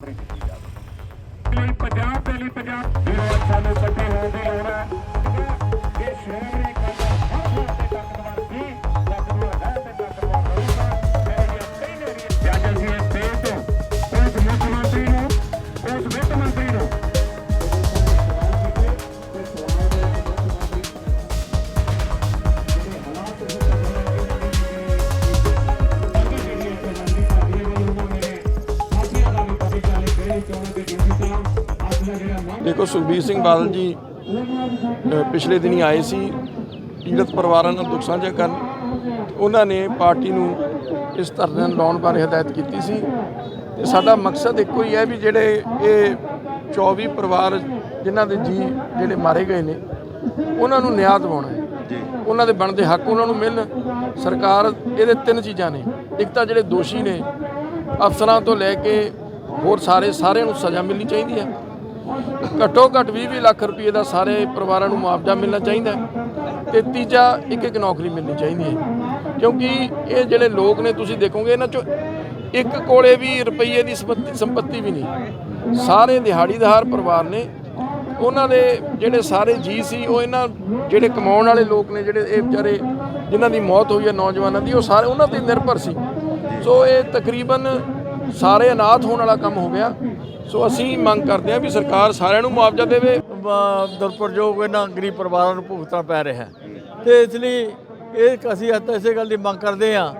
ਲਈ ਪੰਜਾਬ ਦੇ ਲਈ ਪੰਜਾਬ ਵੀਰੋ ਸਾਨੂੰ ਇਕੱਠੇ ਹੋਣ ਦੀ ਲੋੜ ਹੈ ਦੇਖੋ ਸੁਖਬੀਰ ਸਿੰਘ ਬਾਦਲ ਜੀ ਪਿਛਲੇ ਦਿਨੀ ਆਏ ਸੀ ਪੀੜਤ ਪਰਿਵਾਰਾਂ ਨਾਲ ਦੁੱਖ ਸਾਂਝਾ ਕਰਨ। ਉਹਨਾਂ ਨੇ ਪਾਰਟੀ ਨੂੰ ਇਸ ਧਰਨੇ ਨੂੰ ਲਾਉਣ ਬਾਰੇ ਹਦਾਇਤ ਕੀਤੀ ਸੀ। ਤੇ ਸਾਡਾ ਮਕਸਦ ਇੱਕੋ ਹੀ ਹੈ ਵੀ ਜਿਹੜੇ ਇਹ 24 ਪਰਿਵਾਰ ਜਿਨ੍ਹਾਂ ਦੇ ਜੀ ਜਿਹੜੇ ਮਾਰੇ ਗਏ ਨੇ ਉਹਨਾਂ ਨੂੰ ਨਿਆਂ ਦਿਵਾਉਣਾ ਹੈ। ਉਹਨਾਂ ਦੇ ਬਣਦੇ ਹੱਕ ਉਹਨਾਂ ਨੂੰ ਮਿਲਣ। ਸਰਕਾਰ ਇਹਦੇ ਤਿੰਨ ਚੀਜ਼ਾਂ ਨੇ। ਇੱਕ ਤਾਂ ਜਿਹੜੇ ਦੋਸ਼ੀ ਨੇ ਅਫਸਰਾਂ ਤੋਂ ਲੈ ਕੇ ਹੋਰ ਸਾਰੇ ਸਾਰਿਆਂ ਨੂੰ ਸਜ਼ਾ ਮਿਲਣੀ ਚਾਹੀਦੀ ਹੈ। ਘੱਟੋ ਘੱਟ 20-20 ਲੱਖ ਰੁਪਏ ਦਾ ਸਾਰੇ ਪਰਿਵਾਰਾਂ ਨੂੰ ਮੁਆਵਜ਼ਾ ਮਿਲਣਾ ਚਾਹੀਦਾ ਤੇ ਤੀਜਾ ਇੱਕ ਇੱਕ ਨੌਕਰੀ ਮਿਲਣੀ ਚਾਹੀਦੀ ਹੈ ਕਿਉਂਕਿ ਇਹ ਜਿਹੜੇ ਲੋਕ ਨੇ ਤੁਸੀਂ ਦੇਖੋਗੇ ਇਹਨਾਂ ਚੋਂ ਇੱਕ ਕੋਲੇ ਵੀ ਰੁਪਈਏ ਦੀ ਸੰਪਤੀ ਵੀ ਨਹੀਂ। ਸਾਰੇ ਦਿਹਾੜੀਦਾਰ ਪਰਿਵਾਰ ਨੇ। ਉਹਨਾਂ ਦੇ ਜਿਹੜੇ ਸਾਰੇ ਜੀ ਸੀ, ਉਹ ਇਹਨਾਂ ਜਿਹੜੇ ਕਮਾਉਣ ਵਾਲੇ ਲੋਕ ਨੇ, ਜਿਹੜੇ ਇਹ ਵਿਚਾਰੇ ਜਿਨ੍ਹਾਂ ਦੀ ਮੌਤ ਹੋਈ ਹੈ, ਨੌਜਵਾਨਾਂ ਦੀ, ਉਹ ਸਾਰੇ ਉਹਨਾਂ ਤੇ ਨਿਰਭਰ ਸੀ। ਸੋ ਇਹ ਤਕਰੀਬਨ ਸਾਰੇ ਅਨਾਥ ਹੋਣ ਵਾਲਾ ਕੰਮ ਹੋ ਗਿਆ। ਸੋ ਅਸੀਂ ਮੰਗ ਕਰਦੇ ਹਾਂ ਵੀ ਸਰਕਾਰ ਸਾਰਿਆਂ ਨੂੰ ਮੁਆਵਜ਼ਾ ਦੇਵੇ। ਦੁਰਪਰਯੋਗ ਇਹਨਾਂ ਗਰੀਬ ਪਰਿਵਾਰਾਂ ਨੂੰ ਭੁਗਤਣਾ ਪੈ ਰਿਹਾ ਹੈ। ਤੇ ਇਸ ਲਈ ਇਹ ਅਸੀਂ ਅੱਜ ਇਸੇ ਗੱਲ ਦੀ ਮੰਗ ਕਰਦੇ ਹਾਂ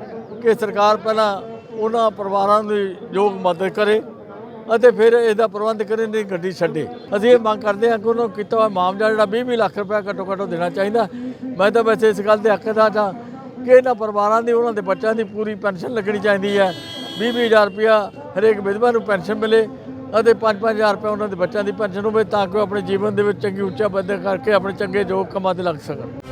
ਕਿ ਸਰਕਾਰ ਪਹਿਲਾਂ ਉਹਨਾਂ ਪਰਿਵਾਰਾਂ ਦੀ ਯੋਗ ਮਦਦ ਕਰੇ ਅਤੇ ਫਿਰ ਇਹਦਾ ਪ੍ਰਬੰਧ ਕਰੇ ਨਹੀਂ ਗੱਡੀ ਛੱਡੇ। ਅਸੀਂ ਇਹ ਮੰਗ ਕਰਦੇ ਹਾਂ ਕਿ ਉਹਨਾਂ ਨੂੰ ਕੀਤਾ ਹੋਇਆ ਮਾਮਲਾ ਜਿਹੜਾ 20 ਲੱਖ ਰੁਪਏ ਘੱਟੋ ਘੱਟ ਦੇਣਾ ਚਾਹੀਦਾ। ਮੈਂ ਤਾਂ ਵੈਸੇ ਇਸ ਗੱਲ ਦੇ ਹੱਕਦਾਰ ਹਾਂ ਕਿ ਇਹਨਾਂ ਪਰਿਵਾਰਾਂ ਦੀ, ਉਹਨਾਂ ਦੇ ਬੱਚਿਆਂ ਦੀ ਪੂਰੀ ਪੈਨਸ਼ਨ ਲੱਗਣੀ ਚਾਹੀਦੀ ਹੈ। 20-20000 ਰੁਪਇਆ ਹਰੇਕ ਵਿਧਵਾ ਨੂੰ ਪੈਨਸ਼ਨ ਮਿਲੇ ਅਤੇ 5-5000 ਰੁਪਏ ਉਹਨਾਂ ਦੇ ਬੱਚਿਆਂ ਦੀ ਪੈਨਸ਼ਨ ਹੋਵੇ ਤਾਂ ਕਿ ਉਹ ਆਪਣੇ ਜੀਵਨ ਦੇ ਵਿੱਚ ਚੰਗੀ ਉੱਚਾ ਬੰਦੇ ਕਰਕੇ ਆਪਣੇ ਚੰਗੇ ਯੋਗ ਕੰਮਾਂ ਤੇ ਲੱਗ ਸਕਣ।